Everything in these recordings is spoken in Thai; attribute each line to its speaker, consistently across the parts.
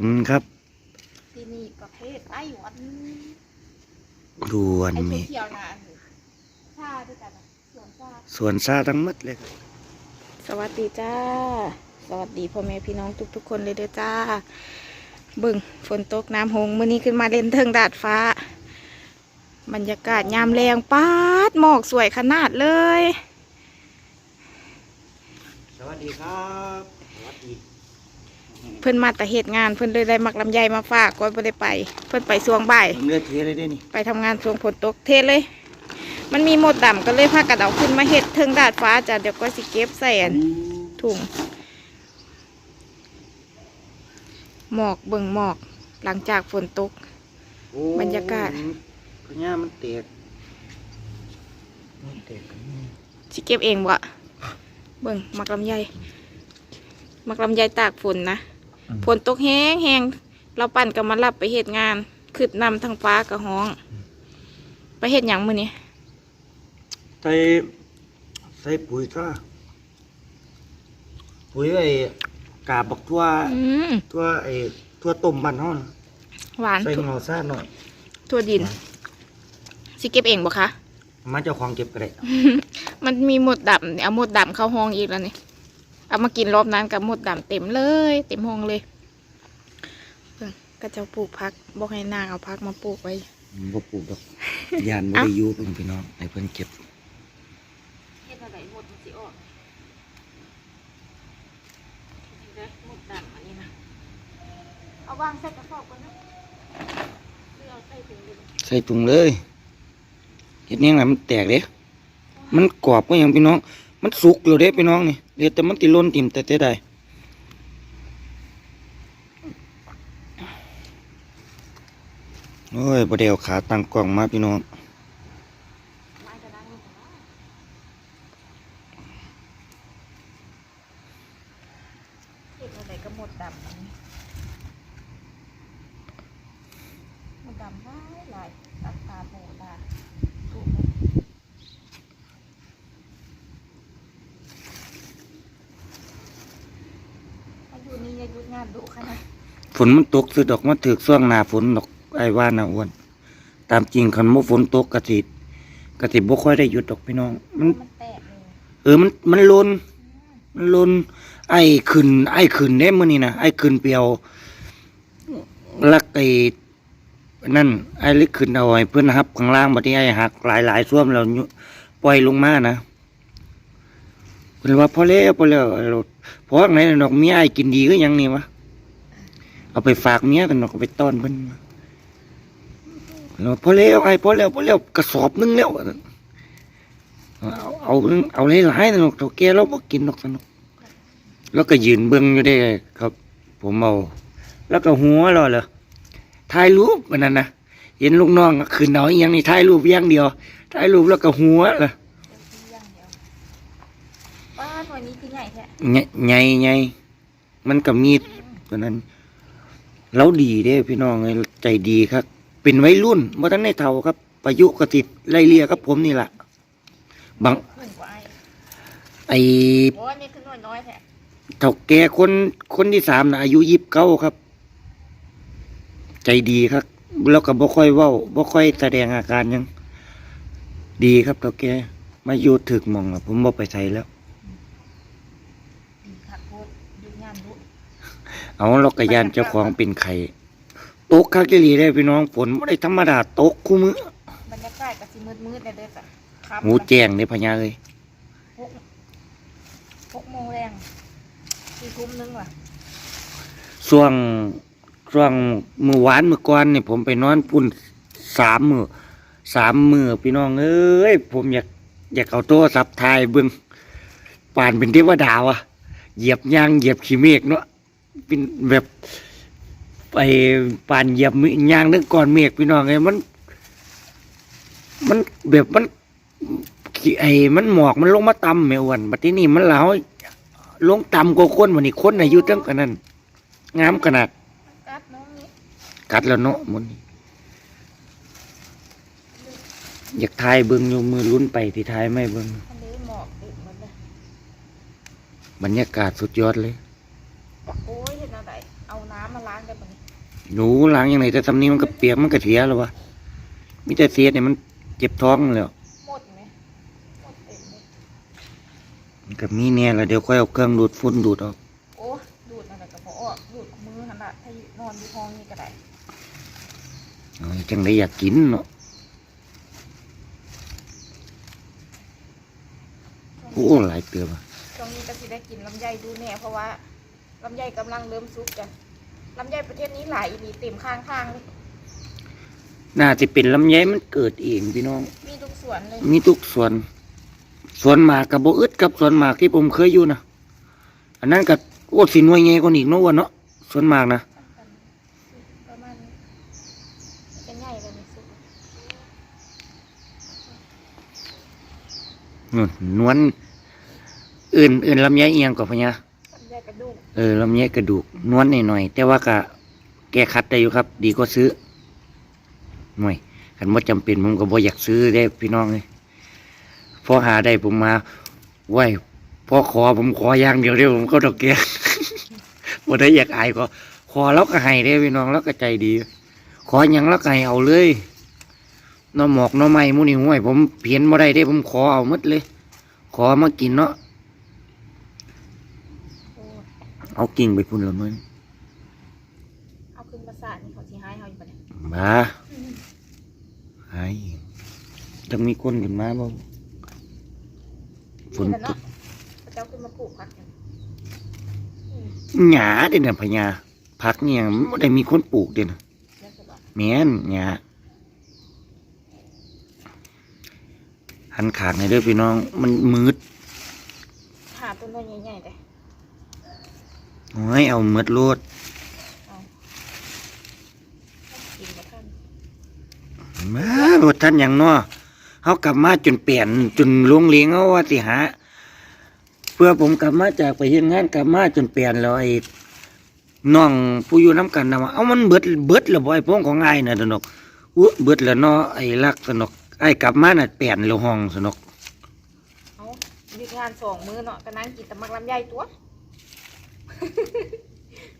Speaker 1: อืมครับ
Speaker 2: ที่นี่ประเภทไต้หวัน
Speaker 1: ด่วน
Speaker 2: ไอ้
Speaker 1: มี
Speaker 2: เขียวๆนะชาด้วยกันนะสวนชา
Speaker 1: สวนซาทั้งหมดเลยครับ
Speaker 2: สวัสดีจ้า สวัสดีพ่อแม่พี่น้องทุกๆคนเลยเด้อจ้าเบึงฝนตกน้ำหงมื้อนี้ขึ้นมาเล่นเทิงดาดฟ้า บรรยากาศยามแรงปาดหมอกสวยขนาดเลย
Speaker 1: สวัสดีครับสวัสดี
Speaker 2: เพิ่นมาแต่เหตุงานเพิ่นเลยได้มักลำไยมาฝากก่อนบ่ได้ไป เพิ่นไปสวงบ่าย
Speaker 1: เลือดเทเลยได้นี่
Speaker 2: ไปทำงานช่วงฝนตกเทศเลย มันมีหมดดำก็เลยพากันเอาขึ้นมาเห็ดเทิงดาดฟ้าจ้ะเดี๋ยวก็สิเก็บใส่อันถุงหมอกเบิ่งหมอกหลังจากฝนตก
Speaker 1: โอ้
Speaker 2: บรรยากาศ
Speaker 1: พญามันเตกมันเตกกันนี่
Speaker 2: สิเก็บเองบ่เบิ่งมักลำไยมักลำไยตากฝนนะ ฝนตกแห้งแห้งเราปั่นกันมารับไปเหตุงานขึ้นนำทางฟ้ากับห้อง ไปเหตุหยังมื้อนี้
Speaker 1: ใส่ใส่ปุ๋ยซ่าปุ๋ยไอ้กาบบักทั่ว
Speaker 2: อืม
Speaker 1: ทั่วไอ้ทั่วต้มบ้านห้อน
Speaker 2: หวาน
Speaker 1: ใส่เงาซ่าหน่อย
Speaker 2: ทั่วดินสิเก็บเองบ่คะ
Speaker 1: มาเจ้าของเก็บก็ได้
Speaker 2: มันมีหมดดำเอาหมดดำเข้าห้องอีกแล้วนี่ เอามากินรอบนั้นกับหมดดำเต็มเลย เต็มห้องเลยเพิ่งก็จะปลูกพักบอกให้นางเอาพักมาปลูกไว้
Speaker 1: บ่ปลูกดอกยานบ่
Speaker 2: เอ้า
Speaker 1: ได้อยู่เพิ่นพี่น้องให้เพิ่นเก็บ
Speaker 2: เฮ็ดอะไรหมดมันสิออกหมดดำอันนี้นะเอาวางใส่กระสอบก่อนนะหรือเอาใส่ถุงเลย
Speaker 1: ใส่ถุงเลยเฮ็ดแนงไงมันแตกเด้มันกรอบก็ยังพี่น้อง มันสุกอยู่เด้พี่น้องนี่เดี๋ยวแต่มันติล่นติ่มแต่แต่ใดโอ้ยประเดี๋ยวขาตั้งกล่องมาพี่น้อง
Speaker 2: ไม้กระด้างนี่นะเฮ็ดอะไรก็หมดดำอันนี้ มันดำหลายหลายราคาโหดาถูกไหมอายุนี้อายุงาน ดุขนาด
Speaker 1: ฝนมันตกซื้อดอกมาถือช่วงหน้าฝนดอกไอ้ว่านะอ้วน ตามจริงคันบ่ฝนตกกะสิกะสิบ่ค่อยได้หยุดดอกพี่น้อง มัน
Speaker 2: มันแตกเลย
Speaker 1: เออมันมันลน มันลน ไอ้ขึ้น ไอ้ขึ้นเด้มื้อนี้นะไอ้ขึ้นเปียวลักไอ้นั่น ไอ้เล็กขึ้นเอาไอ้เพิ่นหับข้างล่างบัดนี้ไอ้หักหลายหลายๆส่วมแล้วยุปล่อยลงมานะเพิ่นว่าพอแล้วพอแล้วไอ้รถเพราะไหนดอกเมียไอ้กินดีก็ยังนี่วะ เอาไปฝากเมียกันดอกเอาไปต้อนเพิ่นแล้วพอแล้วไอ้พอแล้วพอแล้วกระสอบหนึงแล้วเอาเอาเอาหลายๆนะดอกเฒ่าแก่เราบ่กินดอกสนุกแล้วก็ยืนเบิ่งอยู่ได้ครับ ผมเอาแล้วก็หัวเราเหรอถ่ายรูปอันนั้นนะเห็นลูกน้องขึ้นเอาอหยังนี่ถ่ายรูปอย่างเดียวถ่ายรูปแล้วก็หัวเหรอ
Speaker 2: เต็มที่อย่างเดียวป้าหน่วยนี้คือใหญ่แท้
Speaker 1: ใหญ่ใหญ่ใหญ่มันก็มีตัวนั้น เราดีเด้พี่น้องเอ้ยใจดีครับ เป็นวัยรุ่นเมื่อทันได้เท่าครับประยุกต์กติดไล่เลี่ยกับผมนี่แหละบาง
Speaker 2: เหมือนกว่าไอ้
Speaker 1: ไอ้
Speaker 2: โอ้ยนี่คือหน่วยน้อยแท้
Speaker 1: เท่าแก่คนคนที่สามนะอายุยิบเก้าครับ ใจดีครับ แล้วก็บ่ค่อยเว้าบ่ค่อยแสดงอาการหยัง ดีครับเท่าแก่มาอยู่ถึกหมองแล้วผมบ่ไปใส่แล้ว
Speaker 2: ดีคักโคตรดูงานดุ
Speaker 1: เอาเรากยานเจ้าของเป็นไข่ตกคักจะรีได้พี่น้องฝนไม่ได้ธรรมดาตกคู่มือบ
Speaker 2: รรยากาศก็สิมืดๆในเด้อจ้ะครับ
Speaker 1: หูแจ้งในพญาเลย
Speaker 2: หกหกโมงแรงสี่ทุ่มนึงว่ะ
Speaker 1: ช่วงช่วงมือหวานมือก่อนนี่ผมไปนอนปุ่นสามมือสามมือพี่น้องเอ้ยผมอยากอยากเอาโทรศัพท์ถ่ายเบิ้งป่านเป็นเทวดาวะเหยียบยางเหยียบขี้เมฆเนาะ เป็นแบบไปป่านเหยียบมือยางนึกก่อนเมฆพี่น้องไงมัน มันแบบมันขี้ไอ้มันหมอกมันลงมาต่ำแม่อ้วนบัดที่นี่มันเหลาลงต่ำกว่าคนวันนี้คนอายุตั้งกันนั้นงามขนาด
Speaker 2: กัดน้องนี้
Speaker 1: กัดแล้วเนาะหมันอยากทายเบิ่งอยู่มือลุ้นไปที่ทายไม่เบิ่ง
Speaker 2: ทะเลหมอกดึกหมดเลย
Speaker 1: บรรยากาศสุดยอดเลย
Speaker 2: โอ้ยเห็นอะไรเอาน้ำมาล้างกันหมดมันนี่
Speaker 1: หนูล้างยังไงแต่ทำนี้มันก็เปียกมันก็เสียแล้ววะมิแต่เสียเนี่ยมันเจ็บท้องแล้ว
Speaker 2: หมดไหมหมดเต็มเลย
Speaker 1: มันก็มีแน่แล้วเดี๋ยวค่อยเอาเครื่องดูดฝุ่นดูดออก
Speaker 2: โอ้ดูดอะไรกับพอออกดูดมือหันละถ้านอนอยู่ห้องนี่ก็ได้
Speaker 1: เอาจังได้อยากกินเนาะโอ้หลายเตือบอะ
Speaker 2: ช่วงนี้ก็สิได้กินลำไยดูแน่เพราะว่า ลำไยกำลังเริ่มซุกจ้ะลำไยประเทศนี้หลายอีหลีเต็มข้างทางเลย
Speaker 1: น่าจะเป็นลำไยมันเกิดเองพี่น้อง
Speaker 2: มีทุกสวนเลย
Speaker 1: มีทุกส่วนส่วนหมากกับโบอึดกับส่วนหมากที่ผมเคยอยู่นะอันนั้นกับโอ้สิหนวยไงกว่านี้อีกเนาะวะเนาะส่วนหมากนะ
Speaker 2: ประมาณนี้เป็นใหญ่เลยนี่ซุก
Speaker 1: นู่นนวลอื่นอื่นลำไยเอียงกว่าพะยะ
Speaker 2: ลำไย กระดูก
Speaker 1: เออลำไยกระดูกนวลหน่อยๆแต่ว่าก็แก้คัดได้อยู่ครับ ดีก็ซื้อหน่วยขันว่าจำเป็นผมก็บ่อยากซื้อได้พี่น้องเลยพอหาได้ผมมาไหวพอขอผมขออย่างเดียวเดียวผมก็ดอกแก้บ่ได้อยากอายก็ขอแล้วก็ให้ได้พี่น้องแล้วก็ใจดี ขออย่างแล้วก็ให้เอาเลยน้อหมอกน้อไม้มูนี่ห้วยผมเพียนบ่ได้เด้ผมขอเอาหมดเลย ขอมากินเนาะ
Speaker 2: โอ้
Speaker 1: เอากิ่งไปพุ่นละมึง
Speaker 2: เอาขึ้นมาสาดนี่เขาสิให้เขาอยู่ปะเนี่ย
Speaker 1: มาไอ้จะมีคนขึ้นมาบ่ฝน
Speaker 2: นี่แหละ
Speaker 1: ต
Speaker 2: เนาะ
Speaker 1: ก
Speaker 2: พระเจ้าขึ้นมาปลูกพักกันอืม
Speaker 1: หญ้าเด่นะพญาผักเนี่ยมันบ่ได้มีคนปลูกเด่นะ
Speaker 2: เดี๋ยวจะบอก
Speaker 1: แม่นหญ้าหันขางให้เด้อพี่น้องมันมืด
Speaker 2: หาต้นไม้ใหญ่ๆเลย
Speaker 1: โอ้ยเอามืดโลด
Speaker 2: เอากินมาท่าน
Speaker 1: มาบ่ทันยังเนาะเฮากลับมาจนเปลี่ยนจนลงเลี้ยงเอาว่าสิหาเพื่อผมกลับมาจากไปเฮ็ดงานกลับมาจนเปลี่ยนแล้วไอ้น้องผู้อยู่น้ำกันนะว่าเอามันเบิดเบิดแล้วบ่ไอ้พวกของอ้น่ะสนกอุ๊เบิดแล้วเนาะไอ้รักสนกไอ้กลับมาน่ะเปลี่ยนแล้วห้องสนก
Speaker 2: เอาหยุดงานสองมือเนาะก็นั่งกินตะมักลำไยตัว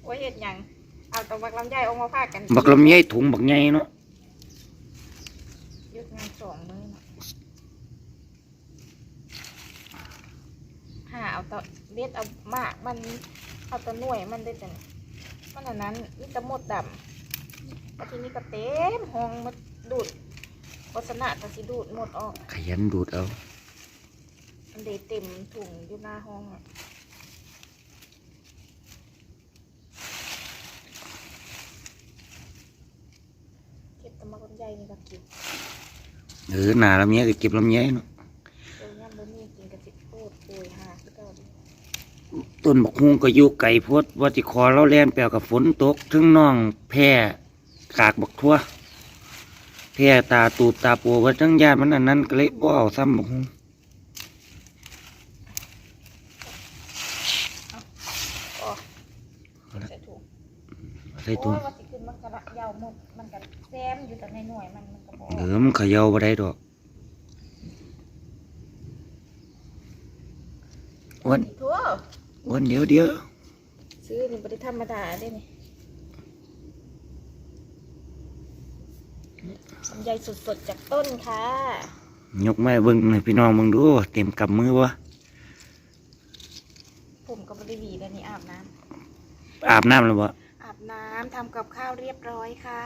Speaker 2: ว่าเห็ดหยัง เอาแตะมักลำไยออกมาพากัน
Speaker 1: บักลำไยถุงบักใหญ่เนาะ
Speaker 2: หยุดงานสองมื้อเนาะหาเอาแตะเด็ดเอามากมัน เอาแตะหน่วยมันได้แต่มันอันนั้นนี่ตะมดดำแล้วทีนี้ก็เต็มห้องมาดูดโฆษณาก็สิดูดหมดออก
Speaker 1: ขยันดูดเอา
Speaker 2: มันเดเต็มถุงอยู่หน้าห้องอะเก็บตะมักลำไยนี่ก็กิน
Speaker 1: เออหน้าลำไยก็เก็บลำไยเนาะ
Speaker 2: เดี๋ยวย่ำบะหมี่กินกระสิโคตรโวยหาคือเก่าดิ
Speaker 1: ต้นบักฮุงก็อยู่ไกลโพดว่าสิขอเราแล่นแปลวกับฝนตกถึงน้องแพร่กากบักทั่วแพร่ตาตูดตาปูว่าจังญาติมันอันนั้นก็เลยบ่เอาซ้ำบักฮุง
Speaker 2: อ๋อใส่ถุง
Speaker 1: ใส่ถุง
Speaker 2: โอ้ยว่าสิขึ้นมันกระยาวหมดมันกระแซมอยู่แต่ในหน่วยมันมันกระบอก
Speaker 1: เออมันเขย่าบ่ได้ดอกอ้วน
Speaker 2: ทั่ว
Speaker 1: อ้วนเดี๋ยวเดี๋ยว
Speaker 2: ซื้อนี่บริธรรมดาได้นี่ลำไยสดๆจากต้นค่ะ
Speaker 1: ยกไม้เบิ่งให้พี่น้องเบิ่งดูเต็มกำมือบ่
Speaker 2: ผมก็บริวีแล้วนี่อาบน้ำ
Speaker 1: อาบน้ำแล้วบ่
Speaker 2: อาบ น้ำทำกับข้าวเรียบร้อยค่ะ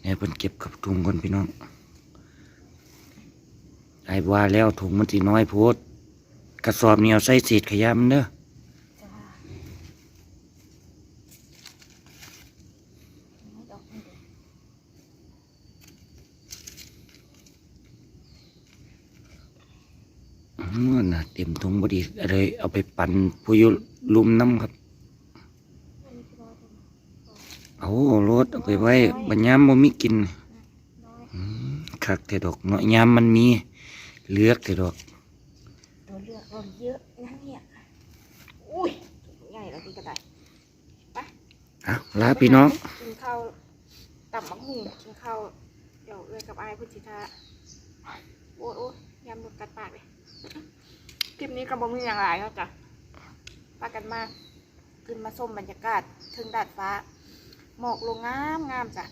Speaker 1: เนี่ยเพิ่นเก็บกับถุงก่อนพี่น้องไอ้ว่าแล้วถุงมันสีน้อยโพดกระสอบเหนียวใส่เศษขยะมันเด้อ
Speaker 2: จ้าดอกนี่เด้อ
Speaker 1: อืมน่ะเต็มถุงบ่ดีอะไรเอาไปปั่นผู้อยู่ลุมน้ำครับ
Speaker 2: อันนี้คือน้อยจัง
Speaker 1: เอารถเอาไปไว้บัดยามบ่มีกิน
Speaker 2: น้อย
Speaker 1: อืมคักแต่ดอกเนาะยามมันมีเลือกแต่ดอก
Speaker 2: ตัวเลือกเราเยอะนะเนี่ยอุ้ยใหญ่แล้วดีกระได
Speaker 1: เอาลาพี่น้อง
Speaker 2: กินข้าวตับมังหุงกินข้าวเดี๋ยวเอื้อยกับอายพุทธิทาโอ้ยโอ้ยยำหมดกัดปากเลย คลิปนี้ก็บ่มีอย่างไรแล้วจ้ะพากันมาขึ้นมาชมบรรยากาศเทิงดาดฟ้า หมอกลงงามงามจ้ะ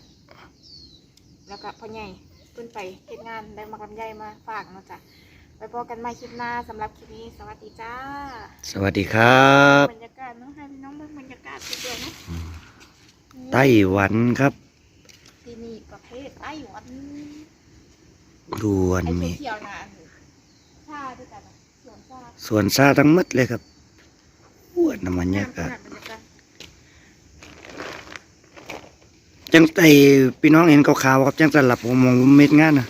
Speaker 2: แล้วก็พ่อใหญ่เพิ่นไปเฮ็ดงานได้มากลำไยมาฝากเนาะจ้ะไปพบกันใหม่คลิปหน้าสำหรับคลิปนี้ สวัสดีจ้า
Speaker 1: สวัสดีครับ
Speaker 2: บรรยากาศเนาะให้พี่น้องเบิ่งบรรยากาศสวยๆเนาะ
Speaker 1: ไต้หวันครับ
Speaker 2: ที่นี่ประเทศไต้หวัน
Speaker 1: ดวน
Speaker 2: ไอ้
Speaker 1: มี
Speaker 2: เขียวๆนะ ชาด้วยกันสวนชา
Speaker 1: สวนซาทั้งหมดเลยครับปวนน้ำมันยากาศ
Speaker 2: บรรยากาศ
Speaker 1: จังไตพี่น้องเห็นขาวๆครับจังสลับผมมองเม็ดงานนะ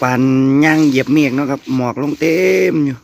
Speaker 1: ปานย่างเหยียบเมฆเนาะครับ หมอกลงเต็มอยู่